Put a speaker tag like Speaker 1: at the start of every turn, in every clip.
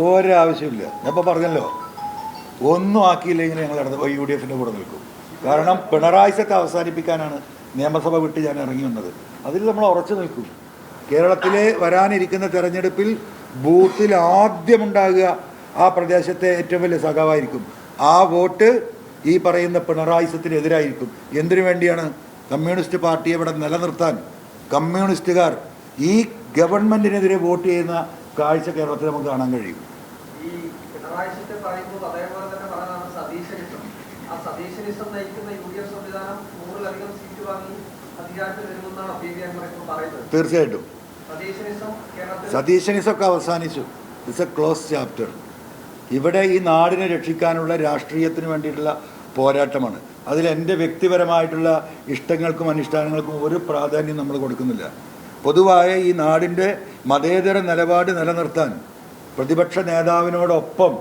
Speaker 1: ഒരാവശ്യമില്ല ഞാൻ പറഞ്ഞല്ലോ ഒന്നും ആക്കിയില്ലെങ്കിൽ ഞങ്ങൾ നടന്ന് യു ഡി എഫിന്റെ കൂടെ നിൽക്കും. കാരണം പിണറായി സത്തെ അവസാനിപ്പിക്കാനാണ് നിയമസഭ വിട്ട് ഞാൻ ഇറങ്ങി വന്നത്. അതിൽ നമ്മൾ ഉറച്ചു നിൽക്കും. കേരളത്തിലെ വരാനിരിക്കുന്ന തെരഞ്ഞെടുപ്പിൽ ബൂത്തിൽ ആദ്യമുണ്ടാകുക ആ പ്രദേശത്തെ ഏറ്റവും വലിയ സഖാവായിരിക്കും. ആ വോട്ട് ഈ പറയുന്ന പിണറായിസത്തിനെതിരായിരിക്കും. എന്തിനു വേണ്ടിയാണ് കമ്മ്യൂണിസ്റ്റ് പാർട്ടിയെ ഇവിടെ നിലനിർത്താൻ കമ്മ്യൂണിസ്റ്റുകാർ ഈ ഗവൺമെന്റിനെതിരെ വോട്ട് ചെയ്യുന്ന കാഴ്ച കേരളത്തിൽ നമുക്ക് കാണാൻ കഴിയും.
Speaker 2: ഈ പിണറായി വിജയൻ പറയുമ്പോൾ അതേപോലെ തന്നെ പറയുന്നതാണ് സതീശനിസം. ആ സതീശനിസം നയിക്കുന്ന യു ഡി എഫ് സംവിധാനം നൂറിലധികം സീറ്റ് വാങ്ങി അധികാരത്തിൽ വരുമെന്നാണ് പറയുന്നത്
Speaker 1: തീർച്ചയായിട്ടും. സതീശനിസൊക്കെ അവസാനിച്ചു. ഇറ്റ്സ് എ ക്ലോസ് ചാപ്റ്റർ ഇവിടെ ഈ നാടിനെ രക്ഷിക്കാനുള്ള രാഷ്ട്രീയത്തിന് വേണ്ടിയിട്ടുള്ള പോരാട്ടമാണ്. അതിൽ എന്റെ വ്യക്തിപരമായിട്ടുള്ള ഇഷ്ടങ്ങൾക്കും അനുഷ്ഠാനങ്ങൾക്കും ഒരു പ്രാധാന്യം നമ്മൾ കൊടുക്കുന്നില്ല. പൊതുവായ ഈ നാടിന്റെ മതേതര നിലപാട് നിലനിർത്താൻ പ്രതിപക്ഷ നേതാവിനോടൊപ്പം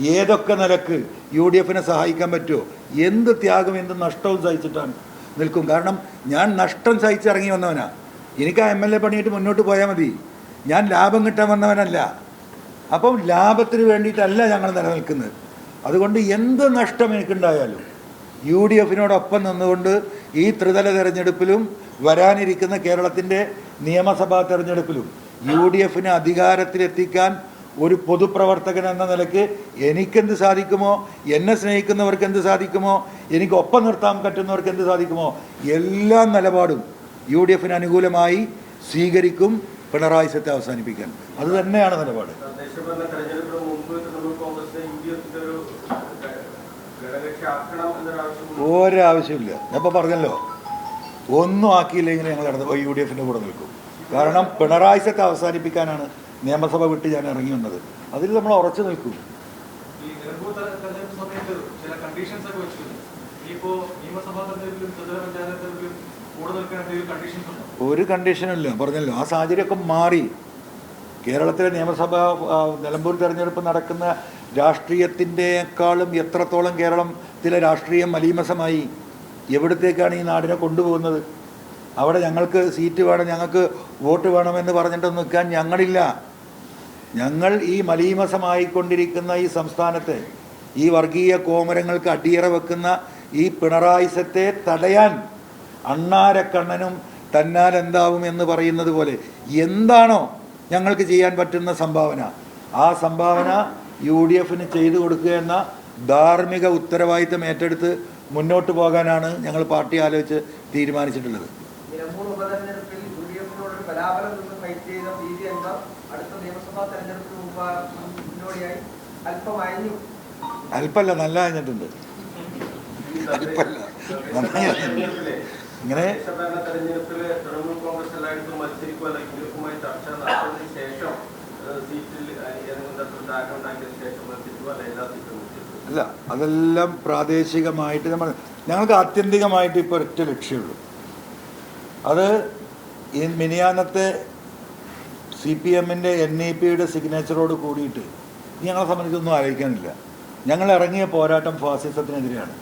Speaker 1: ഏതൊക്കെ നിലയ്ക്ക് യു ഡി എഫിനെ സഹായിക്കാൻ പറ്റുമോ എന്ത് ത്യാഗം എന്ത് നഷ്ടവും സഹിച്ചിട്ടാണ് നിൽക്കും. കാരണം ഞാൻ നഷ്ടം സഹിച്ചിറങ്ങി വന്നവനാ. എനിക്ക് ആ എം എൽ എ പണിയിട്ട് മുന്നോട്ട് പോയാൽ മതി. ഞാൻ ലാഭം കിട്ടാൻ വന്നവനല്ല. അപ്പം ലാഭത്തിന് വേണ്ടിയിട്ടല്ല ഞങ്ങൾ നിലനിൽക്കുന്നത്. അതുകൊണ്ട് എന്ത് നഷ്ടം എനിക്കുണ്ടായാലും യു ഡി എഫിനോടൊപ്പം നിന്നുകൊണ്ട് ഈ ത്രിതല തെരഞ്ഞെടുപ്പിലും വരാനിരിക്കുന്ന കേരളത്തിന്റെ നിയമസഭാ തെരഞ്ഞെടുപ്പിലും യു ഡി എഫിനെ അധികാരത്തിലെത്തിക്കാൻ ഒരു പൊതുപ്രവർത്തകൻ എന്ന നിലയ്ക്ക് എനിക്കെന്ത് സാധിക്കുമോ എന്നെ സ്നേഹിക്കുന്നവർക്ക് എന്ത് സാധിക്കുമോ എനിക്ക് ഒപ്പം നിർത്താൻ പറ്റുന്നവർക്ക് എന്ത് സാധിക്കുമോ എല്ലാ നിലപാടും യു ഡി എഫിന് അനുകൂലമായി സ്വീകരിക്കും പിണറായി സത്തെ അവസാനിപ്പിക്കാൻ. അത് തന്നെയാണ് നിലപാട്. ഒരാവശ്യമില്ല. ഞാൻ ഇപ്പോൾ പറഞ്ഞല്ലോ ഒന്നും ആക്കിയില്ലെങ്കിൽ ഞങ്ങൾ നടന്ന് യു ഡി എഫിന്റെ കൂടെ നിൽക്കും. കാരണം പിണറായി സത്തെ അവസാനിപ്പിക്കാനാണ് നിയമസഭ വിട്ട് ഞാൻ ഇറങ്ങി വന്നത്. അതിൽ നമ്മൾ ഉറച്ചു നിൽക്കും. ഒരു കണ്ടീഷനും ഇല്ല. പറഞ്ഞല്ലോ ആ സാഹചര്യമൊക്കെ മാറി. കേരളത്തിലെ നിയമസഭ നിലമ്പൂർ തെരഞ്ഞെടുപ്പ് നടക്കുന്ന രാഷ്ട്രീയത്തിന്റെക്കാളും എത്രത്തോളം കേരളത്തിലെ രാഷ്ട്രീയം മലീമസമായി എവിടത്തേക്കാണ് ഈ നാടിനെ കൊണ്ടുപോകുന്നത്? അവിടെ ഞങ്ങൾക്ക് സീറ്റ് വേണം ഞങ്ങൾക്ക് വോട്ട് വേണമെന്ന് പറഞ്ഞിട്ട് നിൽക്കാൻ ഞങ്ങളില്ല. ഞങ്ങൾ ഈ മലീമസമായിക്കൊണ്ടിരിക്കുന്ന ഈ സംസ്ഥാനത്തെ ഈ വർഗീയ കോമരങ്ങൾക്ക് അടിയറ വെക്കുന്ന ഈ പിണറായിസത്തെ തടയാൻ അണ്ണാരക്കണ്ണനും തന്നാൽ എന്താവും എന്ന് പറയുന്നത് പോലെ എന്താണോ ഞങ്ങൾക്ക് ചെയ്യാൻ പറ്റുന്ന സംഭാവന. ആ സംഭാവന യു ഡി എഫിന് ചെയ്തു കൊടുക്കുക എന്ന ധാർമ്മിക ഉത്തരവാദിത്തം ഏറ്റെടുത്ത് മുന്നോട്ട് പോകാനാണ് ഞങ്ങൾ പാർട്ടി ആലോചിച്ച് തീരുമാനിച്ചിട്ടുള്ളത്. അല്പല്ല നല്ല അല്പല്ല.
Speaker 3: തെരഞ്ഞെടുപ്പിലെ
Speaker 1: ഇങ്ങനെ
Speaker 3: തൃണമൂൽ കോൺഗ്രസ് എല്ലായിടത്തും മത്സരിക്കുക ചർച്ച നടത്തിയതിനു ശേഷം സീറ്റിൽ തരത്തിൽ ശേഷം മത്സരിക്കുക അല്ല എല്ലാ സീറ്റും
Speaker 1: അല്ല അതെല്ലാം പ്രാദേശികമായിട്ട് നമ്മൾ ഞങ്ങൾക്ക് ആത്യന്തികമായിട്ട് ഇപ്പോൾ ഒറ്റ ലക്ഷ്യമുള്ളൂ. അത് ഈ മിനിയാനത്തെ സി പി എമ്മിന്റെ എൻ ഇ പിയുടെ സിഗ്നേച്ചറോട് കൂടിയിട്ട് ഞങ്ങളെ സംബന്ധിച്ചൊന്നും ആലോചിക്കാനില്ല. ഞങ്ങൾ ഇറങ്ങിയ പോരാട്ടം ഫാസിസത്തിനെതിരെയാണ്.